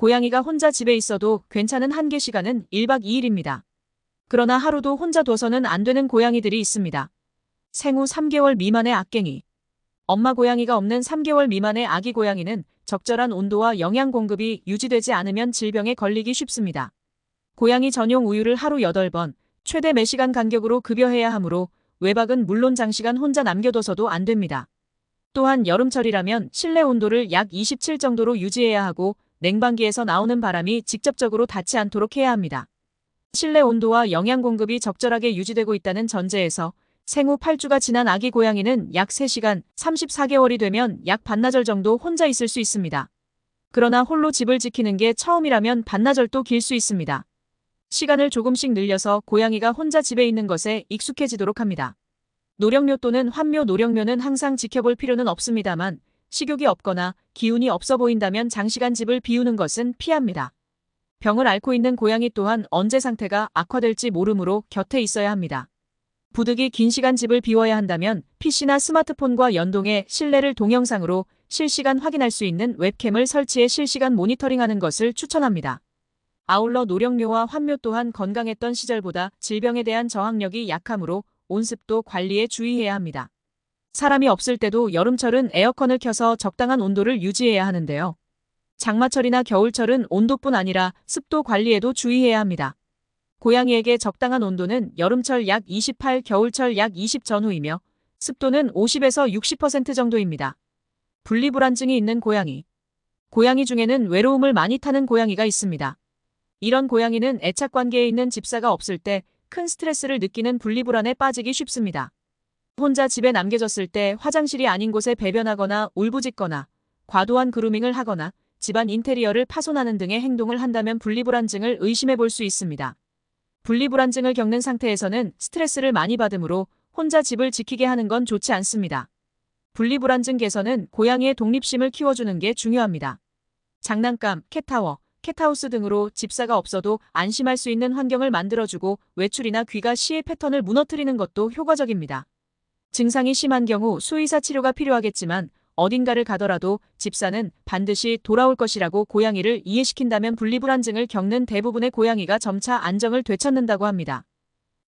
고양이가 혼자 집에 있어도 괜찮은 한계 시간은 1박 2일입니다. 그러나 하루도 혼자 둬서는 안 되는 고양이들이 있습니다. 생후 3개월 미만의 악갱이. 엄마 고양이가 없는 3개월 미만의 아기 고양이는 적절한 온도와 영양 공급이 유지되지 않으면 질병에 걸리기 쉽습니다. 고양이 전용 우유를 하루 8번, 최대 매시간 간격으로 급여해야 하므로 외박은 물론 장시간 혼자 남겨둬서도 안 됩니다. 또한 여름철이라면 실내 온도를 약 27 정도로 유지해야 하고 냉방기에서 나오는 바람이 직접적으로 닿지 않도록 해야 합니다. 실내 온도와 영양 공급이 적절하게 유지되고 있다는 전제에서 생후 8주가 지난 아기 고양이는 약 3시간, 34개월이 되면 약 반나절 정도 혼자 있을 수 있습니다. 그러나 홀로 집을 지키는 게 처음이라면 반나절도 길 수 있습니다. 시간을 조금씩 늘려서 고양이가 혼자 집에 있는 것에 익숙해지도록 합니다. 노령묘 또는 환묘 노령묘는 항상 지켜볼 필요는 없습니다만 식욕이 없거나 기운이 없어 보인다면 장시간 집을 비우는 것은 피합니다. 병을 앓고 있는 고양이 또한 언제 상태가 악화될지 모르므로 곁에 있어야 합니다. 부득이 긴 시간 집을 비워야 한다면 PC나 스마트폰과 연동해 실내를 동영상으로 실시간 확인할 수 있는 웹캠을 설치해 실시간 모니터링하는 것을 추천합니다. 아울러 노령묘와 환묘 또한 건강했던 시절보다 질병에 대한 저항력이 약하므로 온습도 관리에 주의해야 합니다. 사람이 없을 때도 여름철은 에어컨을 켜서 적당한 온도를 유지해야 하는데요. 장마철이나 겨울철은 온도뿐 아니라 습도 관리에도 주의해야 합니다. 고양이에게 적당한 온도는 여름철 약 28, 겨울철 약 20 전후이며 습도는 50에서 60% 정도입니다. 분리불안증이 있는 고양이. 고양이 중에는 외로움을 많이 타는 고양이가 있습니다. 이런 고양이는 애착 관계에 있는 집사가 없을 때 큰 스트레스를 느끼는 분리불안에 빠지기 쉽습니다. 혼자 집에 남겨졌을 때 화장실이 아닌 곳에 배변하거나 울부짖거나 과도한 그루밍을 하거나 집안 인테리어를 파손하는 등의 행동을 한다면 분리불안증을 의심해 볼 수 있습니다. 분리불안증을 겪는 상태에서는 스트레스를 많이 받으므로 혼자 집을 지키게 하는 건 좋지 않습니다. 분리불안증 개선은 고양이의 독립심을 키워주는 게 중요합니다. 장난감, 캣타워, 캣하우스 등으로 집사가 없어도 안심할 수 있는 환경을 만들어주고 외출이나 귀가 시의 패턴을 무너뜨리는 것도 효과적입니다. 증상이 심한 경우 수의사 치료가 필요하겠지만 어딘가를 가더라도 집사는 반드시 돌아올 것이라고 고양이를 이해시킨다면 분리불안증을 겪는 대부분의 고양이가 점차 안정을 되찾는다고 합니다.